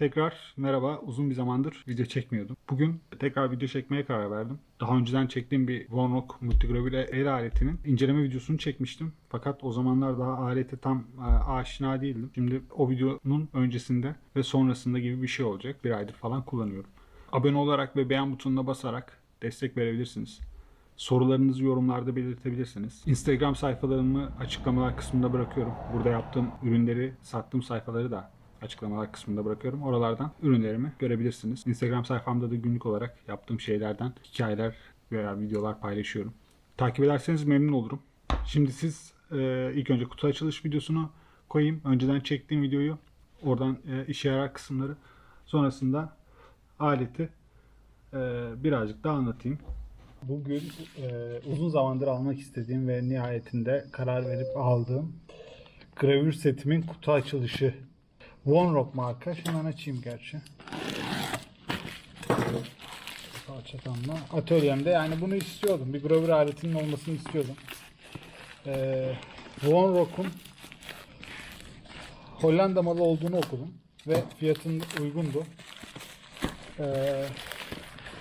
Tekrar merhaba. Uzun bir zamandır video çekmiyordum. Bugün tekrar video çekmeye karar verdim. Daha önceden çektiğim bir Von Rock Multigravür el aletinin inceleme videosunu çekmiştim. Fakat o zamanlar daha alete tam e, aşina değildim. Şimdi o videonun öncesinde ve sonrasında gibi bir şey olacak. Bir aydır falan kullanıyorum. Abone olarak ve beğen butonuna basarak destek verebilirsiniz. Sorularınızı yorumlarda belirtebilirsiniz. Instagram sayfalarımı açıklamalar kısmında bırakıyorum. Burada yaptığım ürünleri, sattığım sayfaları da açıklamalar kısmında bırakıyorum. Oralardan ürünlerimi görebilirsiniz. Instagram sayfamda da günlük olarak yaptığım şeylerden hikayeler veya videolar paylaşıyorum. Takip ederseniz memnun olurum. Şimdi siz e, ilk önce kutu açılış videosunu koyayım. Önceden çektiğim videoyu oradan e, işe yarar kısımları. Sonrasında aleti e, birazcık daha anlatayım. Bugün e, uzun zamandır almak istediğim ve nihayetinde karar verip aldığım gravür setimin kutu açılışı. One Rock marka. Hemen açayım gerçi. Parçatanma. Atölyemde yani bunu istiyordum. Bir gravür aletinin olmasını istiyordum. Ee, One Rock'un Hollanda malı olduğunu okudum. Ve fiyatın uygundu. Ee,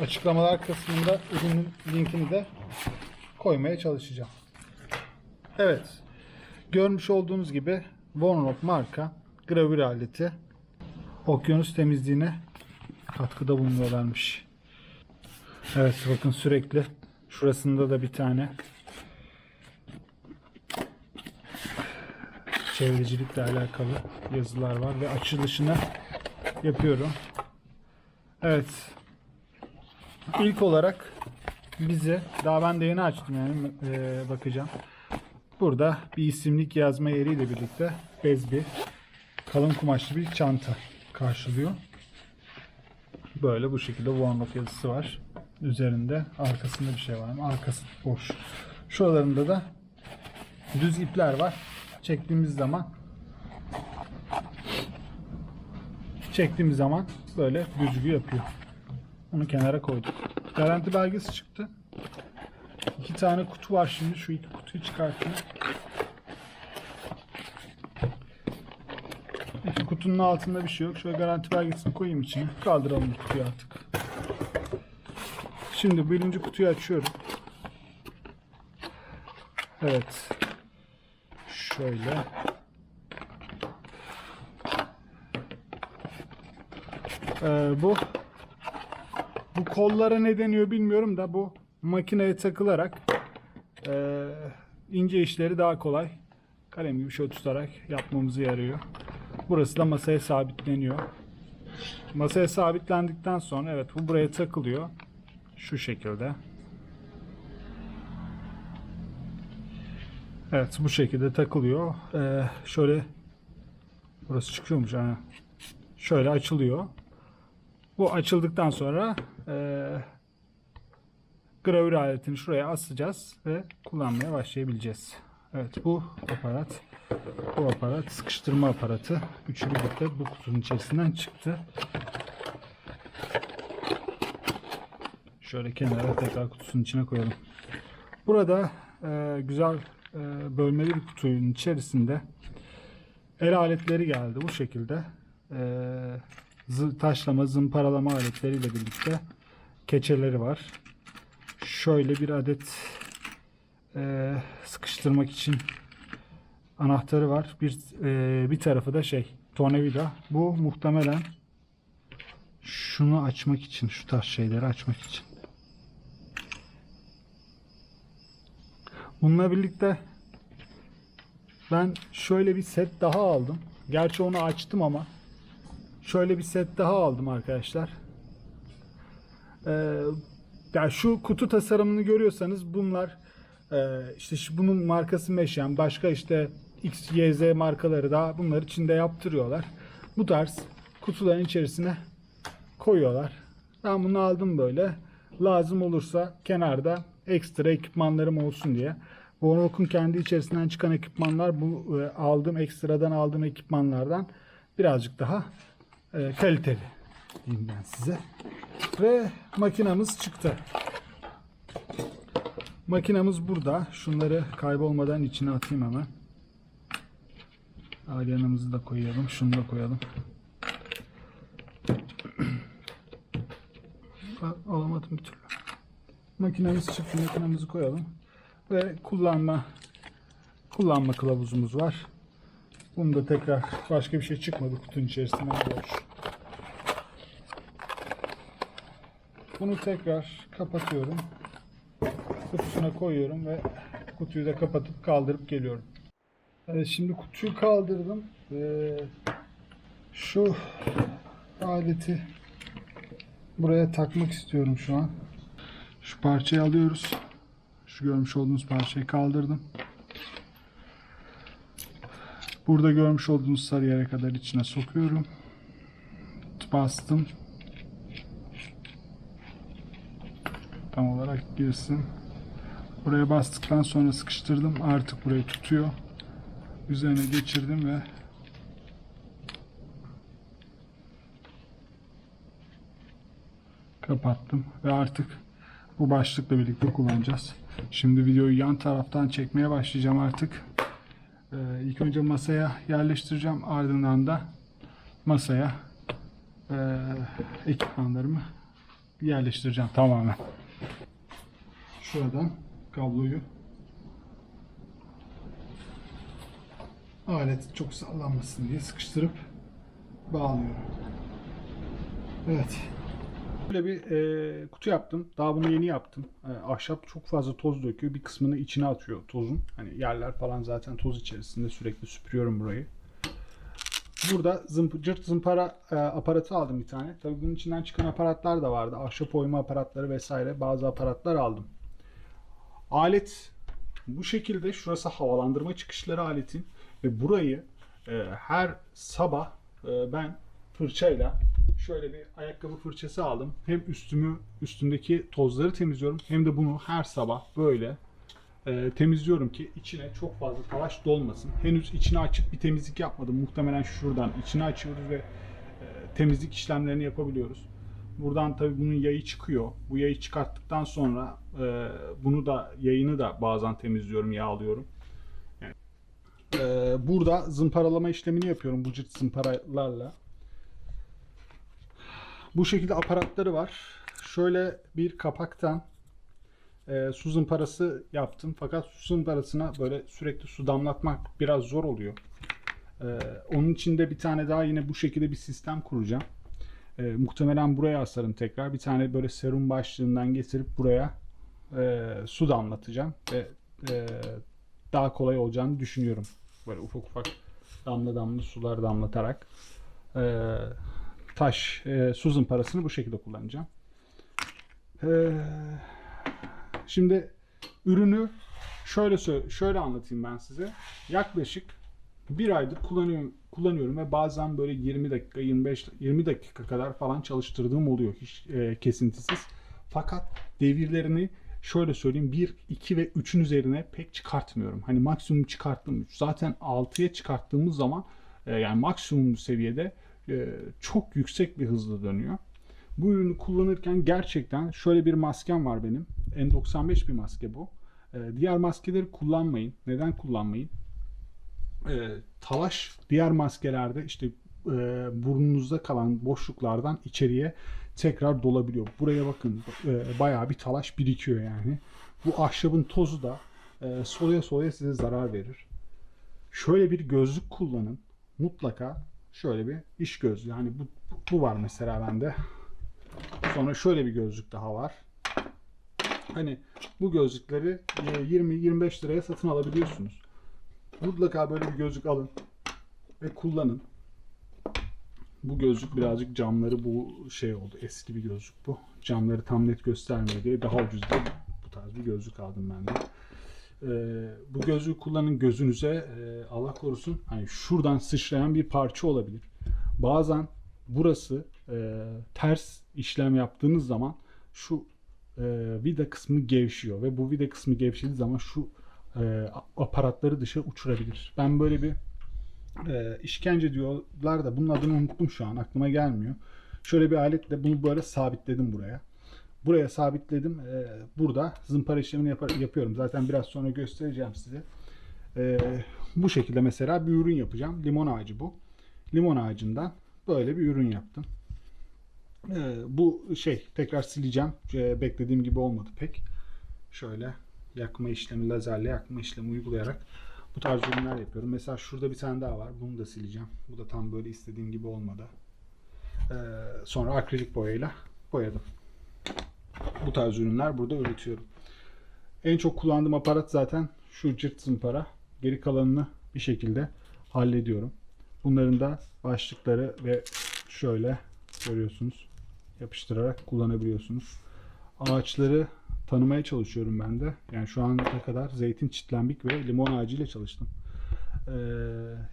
açıklamalar kısmında ürünün linkini de koymaya çalışacağım. Evet. Görmüş olduğunuz gibi Von Rock marka gravür aleti okyanus temizliğine katkıda bulunuyorlarmış. Evet bakın sürekli şurasında da bir tane çevrecilikle alakalı yazılar var ve açılışını yapıyorum. Evet. İlk olarak bize daha ben de yeni açtım yani e, bakacağım. Burada bir isimlik yazma yeriyle birlikte bez bir kalın kumaşlı bir çanta karşılıyor. Böyle bu şekilde One yazısı var. Üzerinde arkasında bir şey var mı? Arkası boş. Şuralarında da düz ipler var. Çektiğimiz zaman çektiğimiz zaman böyle düzgü yapıyor. Onu kenara koyduk. Garanti belgesi çıktı. İki tane kutu var şimdi. Şu iki kutuyu çıkartayım. İki kutunun altında bir şey yok. Şöyle garanti belgesini koyayım içine. Kaldıralım kutuyu artık. Şimdi birinci kutuyu açıyorum. Evet. Şöyle. Ee, bu bu kollara ne deniyor bilmiyorum da bu makineye takılarak e, ince işleri daha kolay kalem gibi şöyle tutarak yapmamızı yarıyor. Burası da masaya sabitleniyor. Masaya sabitlendikten sonra evet bu buraya takılıyor. Şu şekilde. Evet bu şekilde takılıyor. Ee, şöyle burası çıkıyormuş yani. Şöyle açılıyor. Bu açıldıktan sonra e, gravür aletini şuraya asacağız ve kullanmaya başlayabileceğiz. Evet bu aparat bu aparat sıkıştırma aparatı. Üçü birlikte bu kutunun içerisinden çıktı. Şöyle kenara tekrar kutusunun içine koyalım. Burada e, güzel e, bölmeli bir kutunun içerisinde el aletleri geldi bu şekilde. E, taşlama, zımparalama aletleriyle birlikte keçeleri var. Şöyle bir adet e, sıkıştırmak için anahtarı var. Bir e, bir tarafı da şey tornavida. Bu muhtemelen şunu açmak için, şu tarz şeyleri açmak için. Bununla birlikte ben şöyle bir set daha aldım. Gerçi onu açtım ama şöyle bir set daha aldım arkadaşlar. Ee, ya şu kutu tasarımını görüyorsanız bunlar e, işte bunun markası Meşen başka işte X, Y, Z markaları da bunlar içinde yaptırıyorlar. Bu tarz kutuların içerisine koyuyorlar. Ben bunu aldım böyle. Lazım olursa kenarda ekstra ekipmanlarım olsun diye. Bonrock'un kendi içerisinden çıkan ekipmanlar bu e, aldığım ekstradan aldığım ekipmanlardan birazcık daha e, kaliteli diyeyim ben size. Ve makinamız çıktı. Makinamız burada. Şunları kaybolmadan içine atayım hemen. Alyanımızı da koyalım. Şunu da koyalım. Al- Alamadım bir türlü. Makinemiz çıktı. Makinemizi koyalım. Ve kullanma kullanma kılavuzumuz var. Bunda tekrar başka bir şey çıkmadı kutunun içerisinden. Bunu tekrar kapatıyorum. Kutusuna koyuyorum ve kutuyu da kapatıp kaldırıp geliyorum. Evet şimdi kutuyu kaldırdım. Ve şu aleti buraya takmak istiyorum şu an. Şu parçayı alıyoruz. Şu görmüş olduğunuz parçayı kaldırdım. Burada görmüş olduğunuz sarı yere kadar içine sokuyorum. Bastım. Tam olarak girsin. Buraya bastıktan sonra sıkıştırdım. Artık burayı tutuyor. Üzerine geçirdim ve kapattım ve artık bu başlıkla birlikte kullanacağız. Şimdi videoyu yan taraftan çekmeye başlayacağım artık. Ee, ilk önce masaya yerleştireceğim. Ardından da masaya e, ekipmanlarımı yerleştireceğim tamamen. Şuradan kabloyu alet çok sallanmasın diye sıkıştırıp bağlıyorum. Evet. Böyle bir e, kutu yaptım. Daha bunu yeni yaptım. E, ahşap çok fazla toz döküyor. Bir kısmını içine atıyor tozun. Hani yerler falan zaten toz içerisinde sürekli süpürüyorum burayı. Burada zımp cırt zımpara e, aparatı aldım bir tane. Tabii bunun içinden çıkan aparatlar da vardı. Ahşap oyma aparatları vesaire bazı aparatlar aldım. Alet bu şekilde şurası havalandırma çıkışları aletin ve burayı e, her sabah e, ben fırçayla şöyle bir ayakkabı fırçası aldım. Hem üstümü üstümdeki tozları temizliyorum hem de bunu her sabah böyle e, temizliyorum ki içine çok fazla talaş dolmasın. Henüz içini açıp bir temizlik yapmadım. Muhtemelen şuradan içini açıyoruz ve e, temizlik işlemlerini yapabiliyoruz. Buradan tabii bunun yayı çıkıyor. Bu yayı çıkarttıktan sonra e, bunu da yayını da bazen temizliyorum, yağlıyorum. E, burada zımparalama işlemini yapıyorum bu cırt zımparalarla. Bu şekilde aparatları var. Şöyle bir kapaktan e, su zımparası yaptım. Fakat su zımparasına böyle sürekli su damlatmak biraz zor oluyor. E, onun için de bir tane daha yine bu şekilde bir sistem kuracağım. E, muhtemelen buraya asarım tekrar. Bir tane böyle serum başlığından getirip buraya e, su damlatacağım ve e, daha kolay olacağını düşünüyorum. Böyle ufak ufak damla damla sular damlatarak e, taş e, su zımparasını bu şekilde kullanacağım. E, şimdi ürünü şöyle şöyle anlatayım ben size. Yaklaşık bir aydır kullanıyorum kullanıyorum ve bazen böyle 20 dakika 25 20 dakika kadar falan çalıştırdığım oluyor hiç e, kesintisiz. Fakat devirlerini şöyle söyleyeyim 1, 2 ve 3'ün üzerine pek çıkartmıyorum. Hani maksimum çıkarttığım 3. Zaten 6'ya çıkarttığımız zaman e, yani maksimum seviyede e, çok yüksek bir hızla dönüyor. Bu ürünü kullanırken gerçekten şöyle bir maskem var benim. N95 bir maske bu. E, diğer maskeleri kullanmayın. Neden kullanmayın? talaş diğer maskelerde işte burnunuzda kalan boşluklardan içeriye tekrar dolabiliyor. Buraya bakın e, bayağı bir talaş birikiyor yani. Bu ahşabın tozu da e, soluya soluya size zarar verir. Şöyle bir gözlük kullanın. Mutlaka şöyle bir iş gözlüğü. Yani bu, bu var mesela bende. Sonra şöyle bir gözlük daha var. Hani bu gözlükleri e, 20-25 liraya satın alabiliyorsunuz. Mutlaka böyle bir gözlük alın ve kullanın. Bu gözlük birazcık camları bu şey oldu. Eski bir gözlük bu. Camları tam net göstermiyor diye daha ucuz da bu tarz bir gözlük aldım ben de. Ee, bu gözlüğü kullanın gözünüze e, Allah korusun hani şuradan sıçrayan bir parça olabilir. Bazen burası e, ters işlem yaptığınız zaman şu e, vida kısmı gevşiyor ve bu vida kısmı gevşediği zaman şu e, aparatları dışarı uçurabilir. Ben böyle bir e, işkence diyorlar da bunun adını unuttum şu an aklıma gelmiyor. Şöyle bir aletle bunu böyle sabitledim buraya. Buraya sabitledim. E, burada zımpara işlemini yapar, yapıyorum. Zaten biraz sonra göstereceğim size. E, bu şekilde mesela bir ürün yapacağım. Limon ağacı bu. Limon ağacından böyle bir ürün yaptım. Ee, bu şey tekrar sileceğim. Ee, beklediğim gibi olmadı pek. Şöyle yakma işlemi, lazerle yakma işlemi uygulayarak bu tarz ürünler yapıyorum. Mesela şurada bir tane daha var. Bunu da sileceğim. Bu da tam böyle istediğim gibi olmadı. Ee, sonra akrilik boyayla boyadım. Bu tarz ürünler burada üretiyorum. En çok kullandığım aparat zaten şu cırt zımpara. Geri kalanını bir şekilde hallediyorum. Bunların da başlıkları ve şöyle görüyorsunuz yapıştırarak kullanabiliyorsunuz. Ağaçları tanımaya çalışıyorum ben de. Yani şu ana kadar zeytin, çitlenbik ve limon ağacıyla çalıştım. Ee,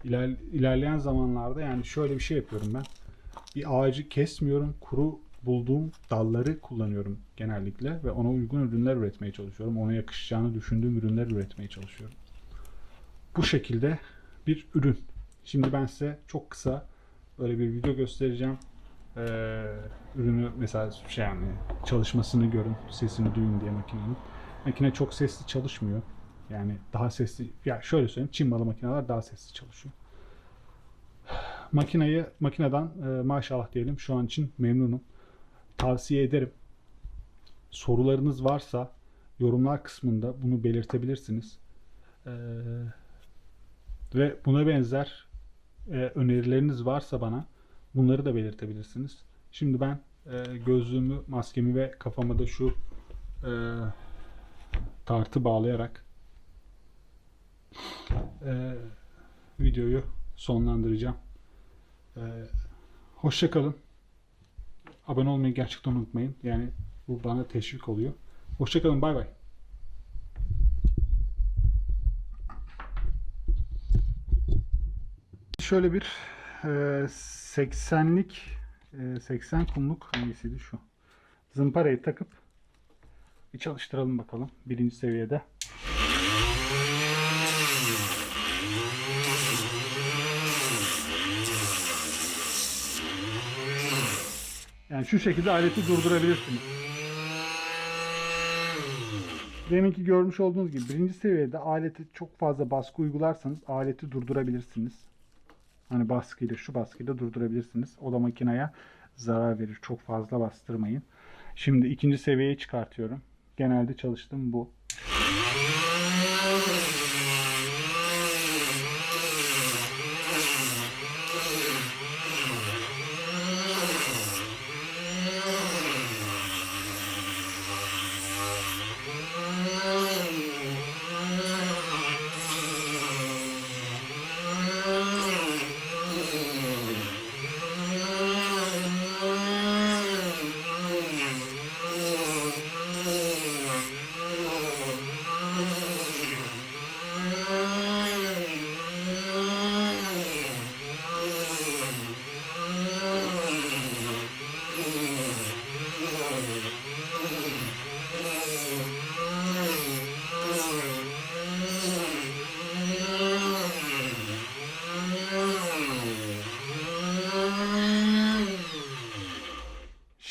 iler, ilerleyen zamanlarda yani şöyle bir şey yapıyorum ben. Bir ağacı kesmiyorum. Kuru bulduğum dalları kullanıyorum genellikle ve ona uygun ürünler üretmeye çalışıyorum. Ona yakışacağını düşündüğüm ürünler üretmeye çalışıyorum. Bu şekilde bir ürün. Şimdi ben size çok kısa böyle bir video göstereceğim. Ee, ürünü mesela şey yani çalışmasını görün, sesini duyun diye makinenin. Makine çok sesli çalışmıyor. Yani daha sesli, ya şöyle söyleyeyim, Çin malı makineler daha sesli çalışıyor. Makineyi, makineden e, maşallah diyelim şu an için memnunum. Tavsiye ederim. Sorularınız varsa yorumlar kısmında bunu belirtebilirsiniz. Ee, ve buna benzer e, önerileriniz varsa bana bunları da belirtebilirsiniz. Şimdi ben e, gözlüğümü, maskemi ve kafama da şu e, tartı bağlayarak e, videoyu sonlandıracağım. E, hoşça. Abone olmayı gerçekten unutmayın. Yani bu bana teşvik oluyor. Hoşça kalın. Bay bay. Şöyle bir e, 80'lik e, 80 kumluk hangisiydi şu? Zımparayı takıp bir çalıştıralım bakalım. Birinci seviyede. Yani şu şekilde aleti durdurabilirsiniz. Deminki görmüş olduğunuz gibi birinci seviyede alete çok fazla baskı uygularsanız aleti durdurabilirsiniz. Hani baskıyla şu baskıyla durdurabilirsiniz. O da makineye zarar verir. Çok fazla bastırmayın. Şimdi ikinci seviyeye çıkartıyorum. Genelde çalıştığım bu.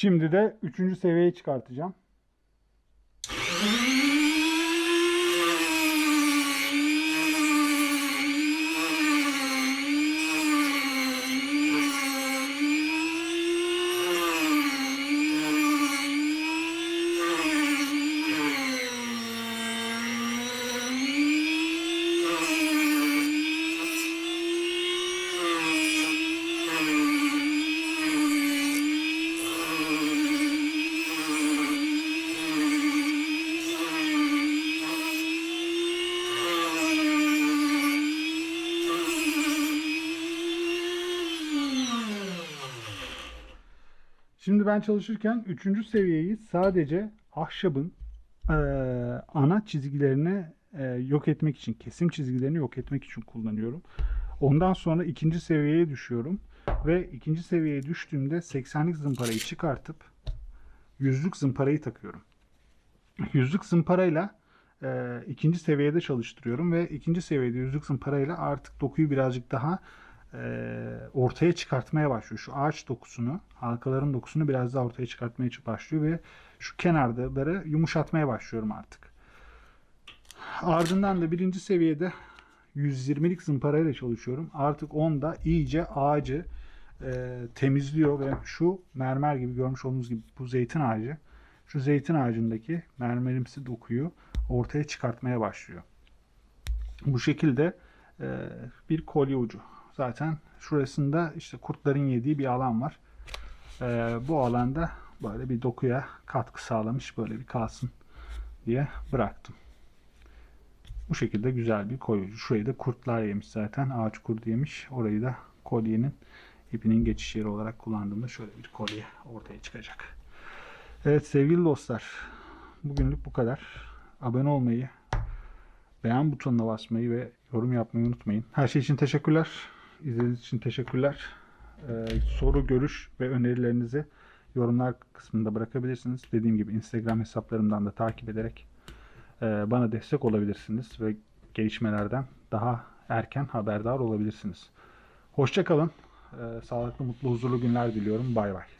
Şimdi de üçüncü seviyeye çıkartacağım. Şimdi ben çalışırken üçüncü seviyeyi sadece ahşabın eee, ana çizgilerini eee, yok etmek için, kesim çizgilerini yok etmek için kullanıyorum. Ondan sonra ikinci seviyeye düşüyorum ve ikinci seviyeye düştüğümde 80'lik zımparayı çıkartıp yüzlük zımparayı takıyorum. Yüzlük zımparayla eee, ikinci seviyede çalıştırıyorum ve ikinci seviyede yüzlük zımparayla artık dokuyu birazcık daha e, ortaya çıkartmaya başlıyor. Şu ağaç dokusunu, halkaların dokusunu biraz daha ortaya çıkartmaya başlıyor ve şu kenarları yumuşatmaya başlıyorum artık. Ardından da birinci seviyede 120'lik zımparayla çalışıyorum. Artık onda iyice ağacı e, temizliyor ve şu mermer gibi görmüş olduğunuz gibi bu zeytin ağacı şu zeytin ağacındaki mermerimsi dokuyu ortaya çıkartmaya başlıyor. Bu şekilde e, bir kolye ucu. Zaten şurasında işte kurtların yediği bir alan var. E, bu alanda böyle bir dokuya katkı sağlamış böyle bir kalsın diye bıraktım. Bu şekilde güzel bir kolye ucu. Şurayı da kurtlar yemiş zaten. Ağaç kurdu yemiş. Orayı da kolyenin ipinin geçiş yeri olarak kullandığımda şöyle bir kolye ortaya çıkacak. Evet sevgili dostlar. Bugünlük bu kadar. Abone olmayı, beğen butonuna basmayı ve yorum yapmayı unutmayın. Her şey için teşekkürler. İzlediğiniz için teşekkürler. Ee, soru, görüş ve önerilerinizi yorumlar kısmında bırakabilirsiniz. Dediğim gibi Instagram hesaplarımdan da takip ederek e, bana destek olabilirsiniz ve gelişmelerden daha erken haberdar olabilirsiniz. Hoşçakalın. Sağlıklı, mutlu, huzurlu günler diliyorum. Bay bay.